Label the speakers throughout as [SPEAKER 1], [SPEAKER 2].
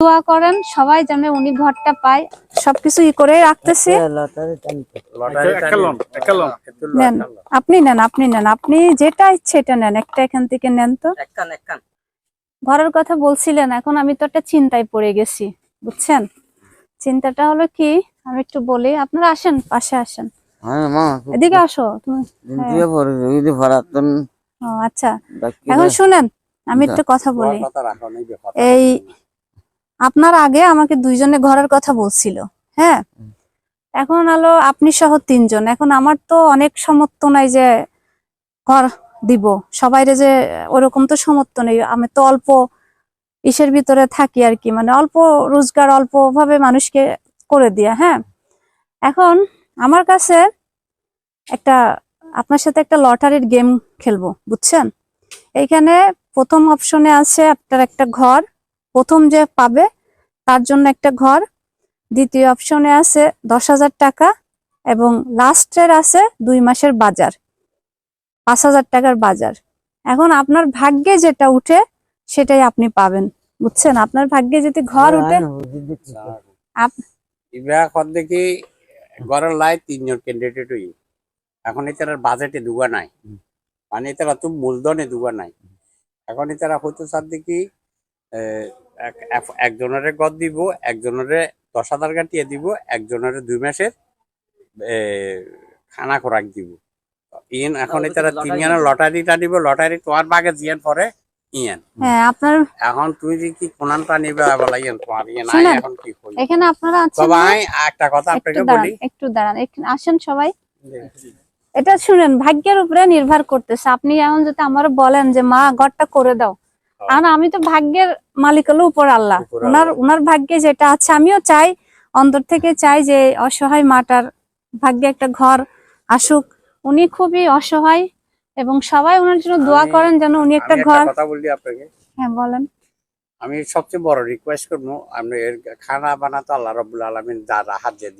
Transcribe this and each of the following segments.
[SPEAKER 1] দোয়া করেন সবাই যেন উনি ঘরটা পায়। সবকিছু ই করে রাখতেছি। নেন আপনি নেন আপনি নেন। আপনি যেটা ইচ্ছে এটা নেন একটা এখান থেকে নেন তো। ঘরের কথা বলছিলেন এখন আমি তো একটা চিন্তায় পড়ে গেছি বুঝছেন? চিন্তাটা হলো কি আমি একটু বলি আপনারা আসেন পাশে আসেন। এদিকে আসো তুমি ও আচ্ছা। এখন শুনেন আমি একটু কথা বলি। এই আপনার আগে আমাকে দুইজনে ঘরের কথা বলছিল হ্যাঁ? এখন হলো আপনি সহ তিনজন। এখন আমার তো অনেক সমর্থ নাই যে ঘর দিব। সবাইরে যে ওরকম তো সমর্থ নেই। আমি তো অল্প ইসের ভিতরে থাকি আর কি। মানে অল্প রোজগার অল্প ভাবে মানুষকে করে দিয়া হ্যাঁ? এখন আমার কাছে একটা, আপনার সাথে একটা লটারির গেম খেলব, বুঝছেন? এইখানে প্রথম অপশনে আছে আপনার একটা ঘর প্রথম যে পাবে তার জন্য একটা ঘর। দ্বিতীয় অপশনে আছে দশ হাজার টাকা এবং লাস্টের আছে দুই মাসের বাজার পাঁচ হাজার টাকার বাজার। এখন আপনার ভাগ্যে যেটা উঠে সেটাই আপনি পাবেন বুঝছেন? আপনার ভাগ্যে যদি ঘর উঠে
[SPEAKER 2] দেখি ঘরের লাই তিনজন ক্যান্ডিডেট হই এখন এটার বাজেটে দুগা নাই। মানে এটারা তো মূলধনে দুগা নাই। এখন এটারা হয়তো চার দেখি একজনের গদ দিব একজনের দশ হাজার কাটিয়ে দিব একজনের দুই মাসের খানা খোরাক দিব। ইয়েন এখন এটারা তিনজনের লটারিটা দিব লটারি তোমার বাগে জিয়ান পরে ইয়েন।
[SPEAKER 1] হ্যাঁ আপনার
[SPEAKER 2] এখন তুই যে কি কোনানটা নিবে বলা ইয়েন তোমার ইয়ে এখন কি করি
[SPEAKER 1] এখানে আপনারা আছেন
[SPEAKER 2] সবাই একটা কথা আপনাকে বলি।
[SPEAKER 1] একটু দাঁড়ান এখানে আসেন সবাই। এটা শুনেন ভাগ্যের উপরে নির্ভর করতেছে। আপনি এমন যদি আমার বলেন যে মা ঘরটা করে দাও। আর আমি তো ভাগ্যের মালিক হলো উপর আল্লাহ। ওনার ওনার ভাগ্যে যেটা আছে আমিও চাই অন্তর থেকে চাই যে অসহায় মাটার ভাগ্যে একটা ঘর আসুক। উনি খুবই অসহায় এবং সবাই ওনার জন্য দোয়া করেন যেন উনি একটা ঘর
[SPEAKER 2] কথা বললি আপনাকে।
[SPEAKER 1] হ্যাঁ বলেন।
[SPEAKER 2] আমি সবচেয়ে বড় রিকোয়েস্ট করব আপনি এর খানা বানাতো আল্লাহ রবুল্লা আলমিন যা
[SPEAKER 1] হাত দিয়ে।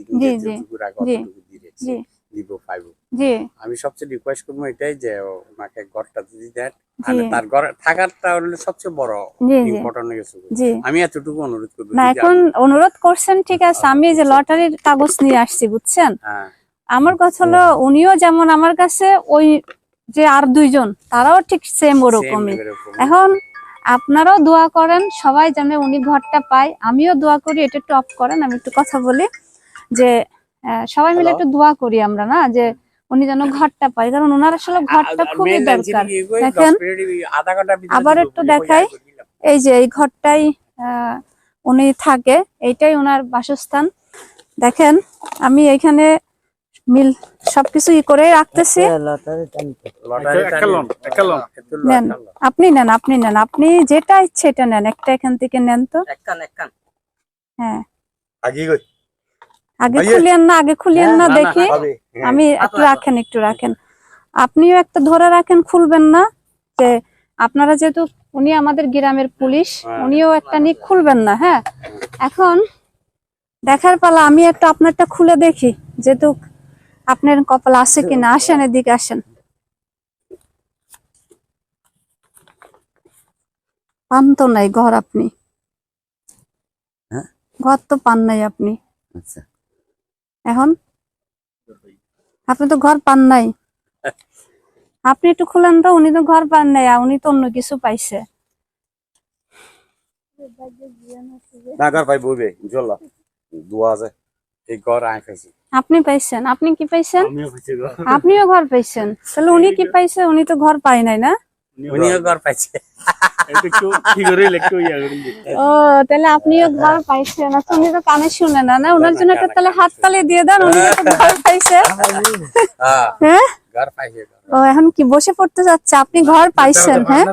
[SPEAKER 2] দিব পাইব।
[SPEAKER 1] জি।
[SPEAKER 2] আমি সবচেয়ে রিকোয়েস্ট করব এটাই যে ওনাকে ঘরটা যদি দেন
[SPEAKER 1] জি।
[SPEAKER 2] তার ঘর থাকারটা হলো সবচেয়ে বড়
[SPEAKER 1] জি জি।
[SPEAKER 2] ইম্পর্টেন্ট হয়ে গেছে আমি এতটুকু অনুরোধ করব
[SPEAKER 1] না এখন অনুরোধ করছেন ঠিক আছে। আমি যে লটারির কাগজ নিয়ে আসছি বুঝছেন?
[SPEAKER 2] হ্যাঁ।
[SPEAKER 1] আমার কথা হলো উনিও যেমন আমার কাছে ওই যে আর দুইজন তারাও ঠিক সেম ওরকমই। এখন আপনারাও দোয়া করেন সবাই যেন উনি ঘরটা পায়। আমিও দোয়া করি এটা একটু অফ করেন আমি একটু কথা বলি। যে সবাই মিলে একটু দোয়া করি আমরা না? যে উনি যেন ঘরটা পায় কারণ ওনার আসলে ঘরটা খুবই দরকার। দেখেন,
[SPEAKER 2] 10 মিনিট, আধা ঘণ্টার ভিতরে
[SPEAKER 1] আবার একটু দেখাই। এই যে এই ঘরটাই আহ, উনি থাকে এইটাই ওনার বাসস্থান। দেখেন আমি এইখানে মিল সবকিছু ই করে। রাখতেছি। নেন আপনি নেন আপনি নেন আপনি যেটা ইচ্ছে এটা নেন একটা এখান থেকে নেন তো। হ্যাঁ।
[SPEAKER 3] আগে
[SPEAKER 1] খুলিয়েন না আগে খুলিয়েন না
[SPEAKER 2] না,
[SPEAKER 1] দেখি। আমি একটু রাখেন একটু রাখেন। আপনিও একটা ধরে রাখেন খুলবেন না যে আপনারা যেহেতু উনি আমাদের গ্রামের পুলিশ
[SPEAKER 2] হ্যাঁ।
[SPEAKER 1] উনিও একটা নিয়ে খুলবেন না হ্যাঁ? এখন দেখার পালা আমি একটা আপনারটা খুলে দেখি যেহেতু আপনার কপাল আছে কিনা আসেন এদিকে আসেন। পান তো নাই ঘর আপনি।
[SPEAKER 2] হ্যাঁ?
[SPEAKER 1] ঘর তো পান নাই আপনি।
[SPEAKER 2] আচ্ছা।
[SPEAKER 1] এখন? আপনি তো ঘর পান নাই। আপনি একটু খুলেন তো উনি তো ঘর পান নাই উনি তো অন্য কিছু পাইছে। আপনি পাইছেন আপনি কি পাইছেন? আপনিও ঘর পাইছেন। তাহলে উনি কি পাইছে? উনি তো ঘর পাই নাই না?
[SPEAKER 2] উনিও ঘর পাইছে।
[SPEAKER 3] ইয়া
[SPEAKER 1] ও তাহলে আপনিও ঘর পাইছেন আচ্ছা উনি তো কানে শুনে না না? ওনার জন্য একটা তাহলে হাত তালে দিয়ে দেন উনি তো ঘর পাইছে।
[SPEAKER 2] হ্যাঁ
[SPEAKER 1] হ্যাঁ
[SPEAKER 2] ঘর পাইছে ঘর।
[SPEAKER 1] ও এখন কি বসে পড়তে যাচ্ছে? আপনি ঘর পাইছেন হ্যাঁ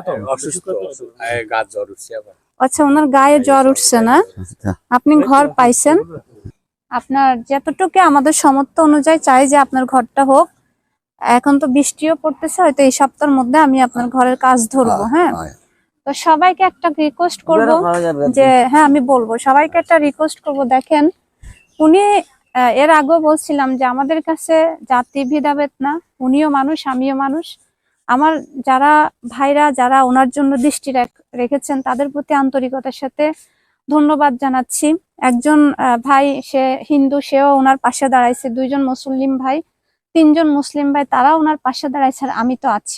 [SPEAKER 1] আচ্ছা ওনার গায়ে জ্বর উঠছে না? আপনি ঘর পাইছেন? আপনার যতটুকু আমাদের সামর্থ্য অনুযায়ী চাই যে আপনার ঘরটা হোক এখন তো বৃষ্টিও পড়তেছে হয়তো এই সপ্তাহের মধ্যে আমি আপনার ঘরের কাজ ধরবো হ্যাঁ। তো সবাইকে একটা রিকোয়েস্ট করব যে হ্যাঁ আমি বলব। সবাইকে একটা রিকোয়েস্ট করব দেখেন উনি এর আগেও বলছিলাম যে আমাদের কাছে জাতি ভেদাভেদ না। উনিও মানুষ আমিও মানুষ। আমার যারা ভাইরা যারা ওনার জন্য দৃষ্টি রাখ- রেখেছেন তাদের প্রতি আন্তরিকতার সাথে ধন্যবাদ জানাচ্ছি। একজন ভাই সে হিন্দু সেও ওনার পাশে দাঁড়াইছে। দুইজন মুসলিম ভাই তিনজন মুসলিম ভাই তারাও ওনার পাশে দাঁড়াইছে আর আমি তো আছি।